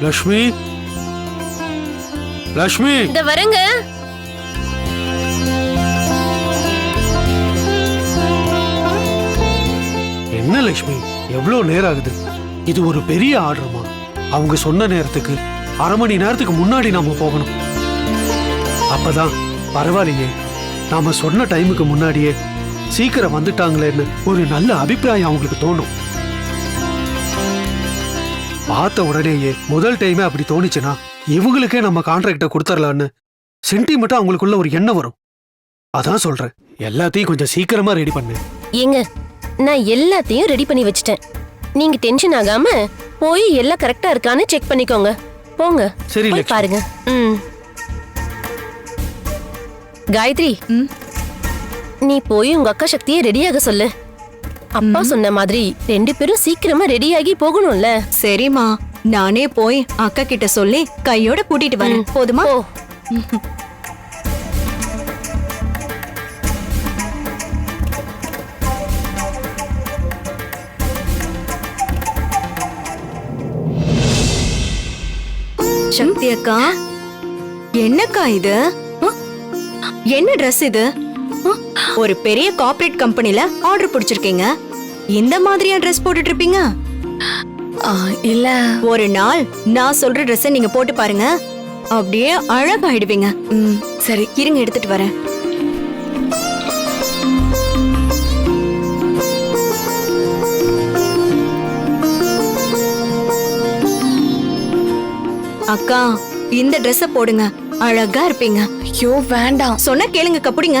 லக்ஷ்மி? லக்ஷ்மி? இந்த வரங்க. என்ன லக்ஷ்மி? எவ்வளவு நேரம் ஆகுது இது ஒரு பெரிய ஆர்டர்மா? அவங்க சொன்ன நேரத்துக்கு அரை மணி நேரத்துக்கு முன்னாடி நாம போகணும். அப்பதான் பரவாயில்லையே. நாம சொன்ன டைமுக்கு முன்னாடியே சீக்கிரம் வந்துட்டாங்களேன்னு ஒரு நல்ல அபிப்பிராயம் அவங்களுக்கு தோணும். பார்த்த உடனேயே முதல் டைமே அப்படி தோணுச்சுன்னா இவங்களுக்கே நம்ம கான்ட்ராக்டை கொடுத்துடலான்னு சென்டிமெண்ட்டா அவங்களுக்குள்ள ஒரு எண்ணம் வரும். அதான் சொல்றேன். எல்லாத்தையும் கொஞ்சம் சீக்கிரமா ரெடி பண்ணு. ஏங்க நான் எல்லாத்தையும் ரெடி பண்ணி வச்சிட்டேன். நீங்க டென்ஷன் ஆகாம போய் எல்லாம் கரெக்டா இருக்கான்னு செக் பண்ணிக்கோங்க. போங்க. சரி போய் பாருங்க. ம். காயத்ரி ம். நீ போய் உங்க அக்கா சக்தியை ரெடியாக சொல்லு. அப்பா சொன்ன மாதிரி ரெண்டு பேரும் சீக்கிரமா ரெடியாகி போகணும்ல. சரிம்மா. நானே போய் அக்கா கிட்ட சொல்லி கையோட கூட்டிட்டு வரேன். போதுமா? சக்தி அக்கா என்னக்கா இது? என்ன Dress இது? ஒரு பெரிய கார்ப்பரேட் கம்பெனில ஆர்டர் பிடிச்சிருக்கீங்க. இந்த மாதிரியா Dress போட்டுட்டு இருப்பீங்க இல்ல. ஒரு நாள் நான் சொல்ற Dress நீங்க போட்டு பாருங்க. அப்படியே அழகாயிடுவீங்க. சரி இருங்க எடுத்துட்டு வரேன். அக்கா இந்த Dress-அ போடுங்க. அழகா இருப்பீங்க. ஐயோ வேண்டாம். சொன்னா கேளுங்க கப்புடிங்க.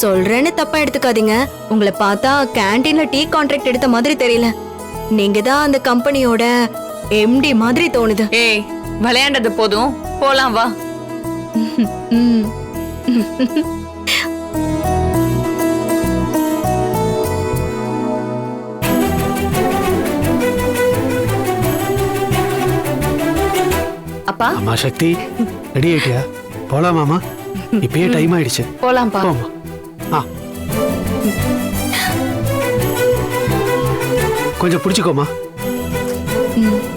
சொல்றேன்னு தப்பா எடுத்துக்காதீங்க. உங்களை பார்த்தா கேண்டீன்ல டீ கான்ட்ராக்ட் எடுத்த மாதிரி தெரியல. நீங்க தான் அந்த கம்பெனியோட எம்டி மாதிரி தோணுது. ஏய் விளையாண்டது போதும். போலாம் வா. அப்பா. ஆமா சக்தி ரெடி ஆயிட்டியா? போலாமாமா இப்பயே டைம் ஆயிடுச்சு. போலாம்ப்பா போமா கொஞ்சம் பிடிச்சிக்கோமா ம்.